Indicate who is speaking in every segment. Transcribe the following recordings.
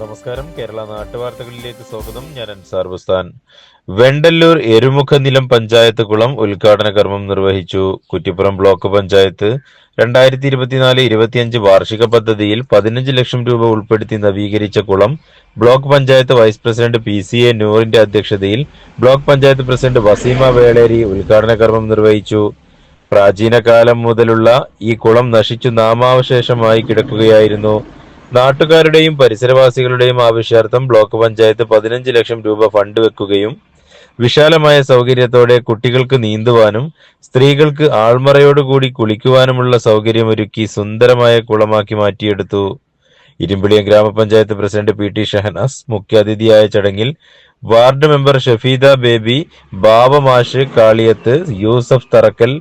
Speaker 1: നമസ്കാരം. കേരള നാട്ടുവാർത്തകളിലേക്ക് സ്വാഗതം. ഞാൻ അൻസാർ ബുസ്താൻ. വെണ്ടല്ലൂർ എരുമുഖ നിലം പഞ്ചായത്ത് കുളം ഉദ്ഘാടന കർമ്മം നിർവഹിച്ചു. കുറ്റിപ്പുറം ബ്ലോക്ക് പഞ്ചായത്ത് രണ്ടായിരത്തി ഇരുപത്തിനാല് ഇരുപത്തിയഞ്ച് വാർഷിക പദ്ധതിയിൽ പതിനഞ്ച് ലക്ഷം രൂപ ഉൾപ്പെടുത്തി നവീകരിച്ച കുളം block panchayat vice president P C A നൂറിന്റെ അധ്യക്ഷതയിൽ ബ്ലോക്ക് പഞ്ചായത്ത് പ്രസിഡന്റ് വസീമ വേളേരി ഉദ്ഘാടന കർമ്മം നിർവഹിച്ചു. പ്രാചീന കാലം മുതലുള്ള ഈ കുളം നശിച്ചു നാമാവശേഷമായി കിടക്കുകയായിരുന്നു. നാട്ടുകാരുടെയും പരിസരവാസികളുടെയും ആവശ്യാർത്ഥം ബ്ലോക്ക് പഞ്ചായത്ത് പതിനഞ്ച് ലക്ഷം രൂപ ഫണ്ട് വെക്കുകയും വിശാലമായ സൗകര്യത്തോടെ കുട്ടികൾക്ക് നീന്തുവാനും സ്ത്രീകൾക്ക് ആൾമറയോടുകൂടി കുളിക്കുവാനുമുള്ള സൗകര്യമൊരുക്കി സുന്ദരമായ കുളമാക്കി മാറ്റിയെടുത്തു. Irimbiliyam grama panchayat president P T Shahanas മുഖ്യാതിഥിയായ ചടങ്ങിൽ ward member Shafeeda Baby Babamash Kaliyath Yusuf Tharakkal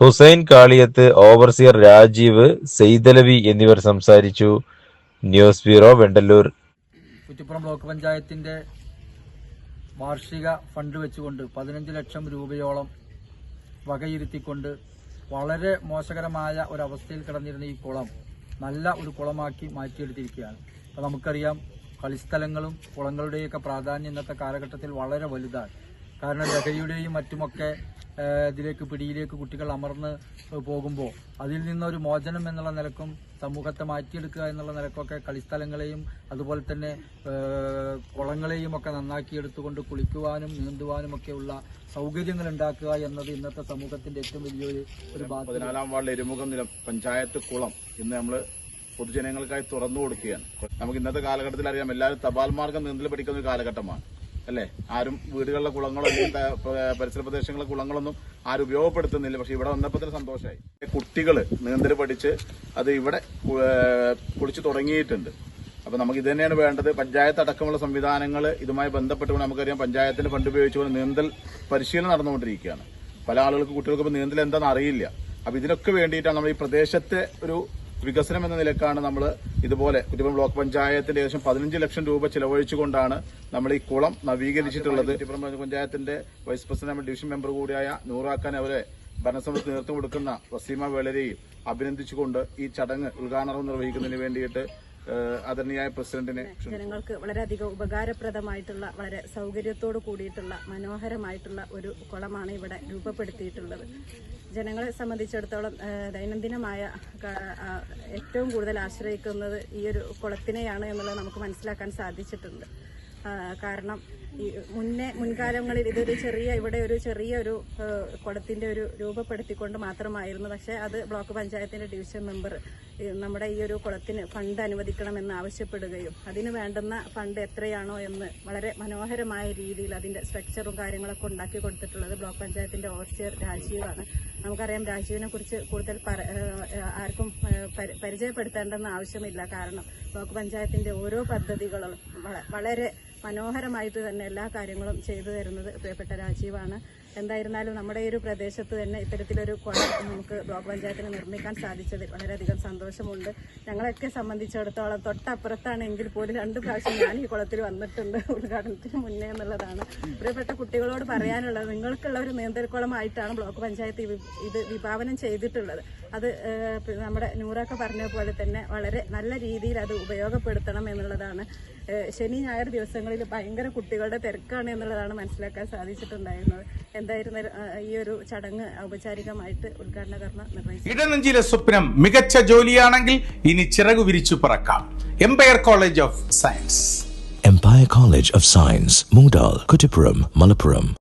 Speaker 1: Hussain Kaliyath overseer Rajeev Saidalavi എന്നിവർ സംസാരിച്ചു. News bureau Vendallur.
Speaker 2: Kuttippuram block പഞ്ചായത്തിന്റെ വാർഷിക ഫണ്ട് വെച്ചുകൊണ്ട് പതിനഞ്ച് ലക്ഷം രൂപയോളം വകയിരുത്തിക്കൊണ്ട് വളരെ മോശകരമായ ഒരവസ്ഥയിൽ കിടന്നിരുന്ന ഈ കുളം നല്ല ഒരു കുളമാക്കി മാറ്റിയെടുത്തിരിക്കുകയാണ്. അപ്പോൾ നമുക്കറിയാം കളിസ്ഥലങ്ങളും കുളങ്ങളുടെയൊക്കെ പ്രാധാന്യം ഇന്നത്തെ കാലഘട്ടത്തിൽ വളരെ വലുതാണ്. കാരണം ലഹരിയുടെയും മറ്റുമൊക്കെ ഇതിലേക്ക് പിടിയിലേക്ക് കുട്ടികൾ അമർന്ന് പോകുമ്പോൾ അതിൽ നിന്നൊരു മോചനം എന്നുള്ള നിലക്കും സമൂഹത്തെ മാറ്റിയെടുക്കുക എന്നുള്ള നിലക്കൊക്കെ കളിസ്ഥലങ്ങളെയും അതുപോലെ തന്നെ കുളങ്ങളെയും ഒക്കെ നന്നാക്കി എടുത്തുകൊണ്ട് കുളിക്കുവാനും നീന്തുവാനും ഒക്കെയുള്ള സൗകര്യങ്ങൾ ഉണ്ടാക്കുക എന്നത് ഇന്നത്തെ സമൂഹത്തിന്റെ ഏറ്റവും വലിയൊരു ഒരു
Speaker 3: പതിനാലാം വാർഡിലെ എരുമുഖം നില പഞ്ചായത്ത് കുളം ഇന്ന് നമ്മൾ പൊതുജനങ്ങൾക്കായി തുറന്നു കൊടുക്കുകയാണ്. നമുക്ക് ഇന്നത്തെ കാലഘട്ടത്തിൽ അറിയാം എല്ലാവരും തപാൽ മാർഗം നീന്തൽ പഠിക്കുന്ന ഒരു കാലഘട്ടമാണ്. അല്ലേ? ആരും വീടുകളിലെ കുളങ്ങളോ പരിസര പ്രദേശങ്ങളിലെ കുളങ്ങളൊന്നും ആരും ഉപയോഗപ്പെടുത്തുന്നില്ല. പക്ഷെ ഇവിടെ വന്നപ്പോൾ തന്നെ സന്തോഷമായി കുട്ടികൾ നീന്തൽ പഠിച്ച് അത് ഇവിടെ കുളിച്ചു തുടങ്ങിയിട്ടുണ്ട്. അപ്പൊ നമുക്ക് ഇത് തന്നെയാണ് വേണ്ടത്. പഞ്ചായത്ത് അടക്കമുള്ള സംവിധാനങ്ങൾ ഇതുമായി ബന്ധപ്പെട്ടുകൊണ്ട് നമുക്കറിയാം പഞ്ചായത്തിന്റെ ഫണ്ട് ഉപയോഗിച്ചുകൊണ്ട് നീന്തൽ പരിശീലനം നടന്നുകൊണ്ടിരിക്കുകയാണ്. പല ആളുകൾക്ക് കുട്ടികൾക്ക് നീന്തൽ എന്താണെന്ന് അറിയില്ല. അപ്പൊ ഇതിനൊക്കെ വേണ്ടിയിട്ടാണ് നമ്മൾ ഈ പ്രദേശത്തെ ഒരു വികസനം എന്ന നിലക്കാണ് നമ്മൾ ഇതുപോലെ കുറ്റിപ്പുറം ബ്ലോക്ക് പഞ്ചായത്തിന്റെ ഏകദേശം പതിനഞ്ച് ലക്ഷം രൂപ ചിലവഴിച്ചുകൊണ്ടാണ് നമ്മൾ ഈ കുളം നവീകരിച്ചിട്ടുള്ളത്. കുറ്റിപ്പുറം പഞ്ചായത്തിന്റെ വൈസ് പ്രസിഡന്റ് ഡിവിഷൻ മെമ്പർ കൂടിയായ നൂറാക്കാൻ അവരെ ഭരണസമിതി നേതൃത്വം കൊടുക്കുന്ന വസീമ വേളരെയും അഭിനന്ദിച്ചുകൊണ്ട് ഈ ചടങ്ങ് ഉദ്ഘാടനം നിർവഹിക്കുന്നതിന് വേണ്ടിയിട്ട് ആദരണീയായ പ്രസിഡന്റിനെ.
Speaker 4: ജനങ്ങൾക്ക് വളരെയധികം ഉപകാരപ്രദമായിട്ടുള്ള വളരെ സൗകര്യത്തോട് കൂടിയിട്ടുള്ള മനോഹരമായിട്ടുള്ള ഒരു കുളമാണ് ഇവിടെ രൂപപ്പെടുത്തിയിട്ടുള്ളത് ജനങ്ങളെ സംബന്ധിച്ചിടത്തോളം ദൈനംദിനമായ ഏറ്റവും കൂടുതൽ ആശ്രയിക്കുന്നത് ഈ ഒരു കുളത്തിനെയാണ് എന്നുള്ളത് നമുക്ക് മനസ്സിലാക്കാൻ സാധിച്ചിട്ടുണ്ട് കാരണം ഈ മുന്നേ മുൻകാലങ്ങളിൽ ഇതൊരു ചെറിയ ഇവിടെ ഒരു ചെറിയ ഒരു കുളത്തിന്റെ ഒരു രൂപപ്പെടുത്തിക്കൊണ്ട് മാത്രമായിരുന്നു പക്ഷേ അത് ബ്ലോക്ക് പഞ്ചായത്തിന്റെ ഡിവിഷൻ മെമ്പർ നമ്മുടെ ഈ ഒരു കുളത്തിന് ഫണ്ട് അനുവദിക്കണമെന്ന് ആവശ്യപ്പെടുകയും അതിന് വേണ്ടുന്ന ഫണ്ട് എത്രയാണോ എന്ന് വളരെ മനോഹരമായ രീതിയിൽ അതിന്റെ സ്ട്രക്ചറും കാര്യങ്ങളൊക്കെ ഉണ്ടാക്കി കൊടുത്തിട്ടുള്ളത് ബ്ലോക്ക് പഞ്ചായത്തിന്റെ ഓഫീസർ രാജീവാണ്. നമുക്കറിയാം രാജീവിനെ കുറിച്ച് കൂടുതൽ ആർക്കും പരിചയപ്പെടുത്തേണ്ടെന്ന് ആവശ്യമില്ല. കാരണം ബ്ലോക്ക് പഞ്ചായത്തിന്റെ ഓരോ പദ്ധതികളും വളരെ മനോഹരമായിട്ട് തന്നെ എല്ലാ കാര്യങ്ങളും ചെയ്തു തരുന്നത് പ്രിയപ്പെട്ട രാജീവാണ്. എന്തായിരുന്നാലും നമ്മുടെ ഈ ഒരു പ്രദേശത്ത് തന്നെ ഇത്തരത്തിലൊരു കുളം നമുക്ക് ബ്ലോക്ക് പഞ്ചായത്തിന് നിർമ്മിക്കാൻ സാധിച്ചതിൽ വളരെയധികം സന്തോഷമുണ്ട്. ഞങ്ങളെയൊക്കെ സംബന്ധിച്ചിടത്തോളം തൊട്ടപ്പുറത്താണ് എങ്കിൽ പോലും രണ്ട് പ്രാവശ്യം ഞാൻ ഈ കുളത്തിൽ വന്നിട്ടുണ്ട്. ഉദ്ഘാടനത്തിന് മുന്നേ എന്നുള്ളതാണ്. പ്രിയപ്പെട്ട കുട്ടികളോട് പറയാനുള്ളത് നിങ്ങൾക്കുള്ള ഒരു നീന്തൽക്കുളമായിട്ടാണ് ബ്ലോക്ക് പഞ്ചായത്ത് ഇത് വിഭാവനം ചെയ്തിട്ടുള്ളത്. അത് നമ്മുടെ നൂറൊക്കെ പറഞ്ഞ പോലെ തന്നെ വളരെ നല്ല രീതിയിൽ അത് ഉപയോഗപ്പെടുത്തണം എന്നുള്ളതാണ്. ശനി ഞായർ ദിവസങ്ങളിൽ ഭയങ്കര കുട്ടികളുടെ തിരക്കാണ് എന്നുള്ളതാണ് മനസ്സിലാക്കാൻ സാധിച്ചിട്ടുണ്ടായിരുന്നത്. എന്തായിരുന്നു ഈ ഒരു ചടങ്ങ് ഔപചാരികമായിട്ട് ഉദ്ഘാടന കർമ്മ നിർവഹിച്ചു
Speaker 5: ഇടനെഞ്ചിലെ സ്വപ്നം മികച്ച ജോലിയാണെങ്കിൽ ഇനി ചിറകു വിരിച്ചു പറക്കാം. Empire college of science
Speaker 6: Empire College of Science, Moondal, Kutipuram, Malappuram.